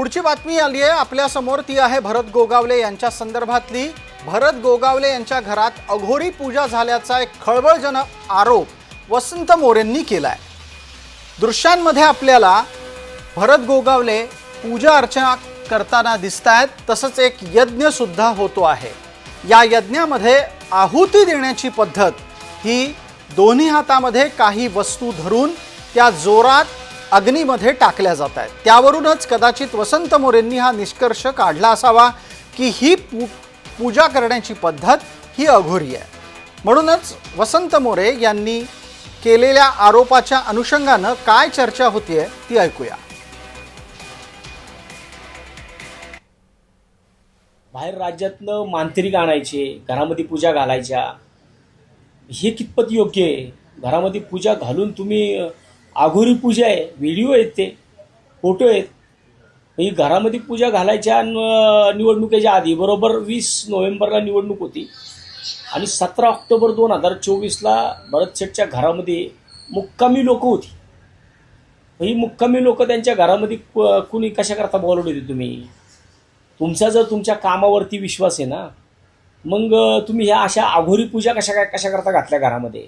पुढची बातमी आली आहे आपल्यासमोर ती आहे भरत गोगावले यांच्या संदर्भातली. भरत गोगावले यांच्या घरात अघोरी पूजा झाल्याचा एक खळबळजनक आरोप वसंत मोरेंनी केलाय. दृश्यांमध्ये आपल्याला भरत गोगावले पूजा अर्चना करताना दिसत आहेत तसंच एक यज्ञ सुद्धा होतो आहे. या यज्ञामध्ये आहुती देण्याची पद्धत ही दोन्ही हातामध्ये काही वस्तू धरून त्या जोरात अग्नीमध्ये टाकल्या जात आहेत. त्यावरूनच कदाचित वसंत मोरेंनी हा निष्कर्ष काढला असावा की ही पू पूजा करण्याची पद्धत ही अघोरी आहे. म्हणूनच वसंत मोरे यांनी केलेल्या आरोपाच्या अनुषंगानं काय चर्चा होतीये ती ऐकूया. बाहेर राज्यातनं मांत्रिक आणायचे घरामध्ये पूजा घालायच्या हे कितपत योग्य आहे? घरामध्ये पूजा घालून तुम्ही आघोरी पूजा आहे व्हिडिओ आहेत ते फोटो आहेत. ही घरामध्ये पूजा घालायच्या निवडणुकीच्या आधी बरोबर वीस नोव्हेंबरला निवडणूक होती. आणि सतरा ऑक्टोबर दोन हजार चोवीसला भरतशेठच्या घरामध्ये मुक्कामी लोक होती. ही मुक्कामी लोक त्यांच्या घरामध्ये कुणी कशाकरता बोलवले होते तुम्ही? तुमचा जर तुमच्या कामावरती विश्वास आहे ना मग तुम्ही ह्या अशा आघोरी पूजा कशा काय कशा करता घातल्या घरामध्ये?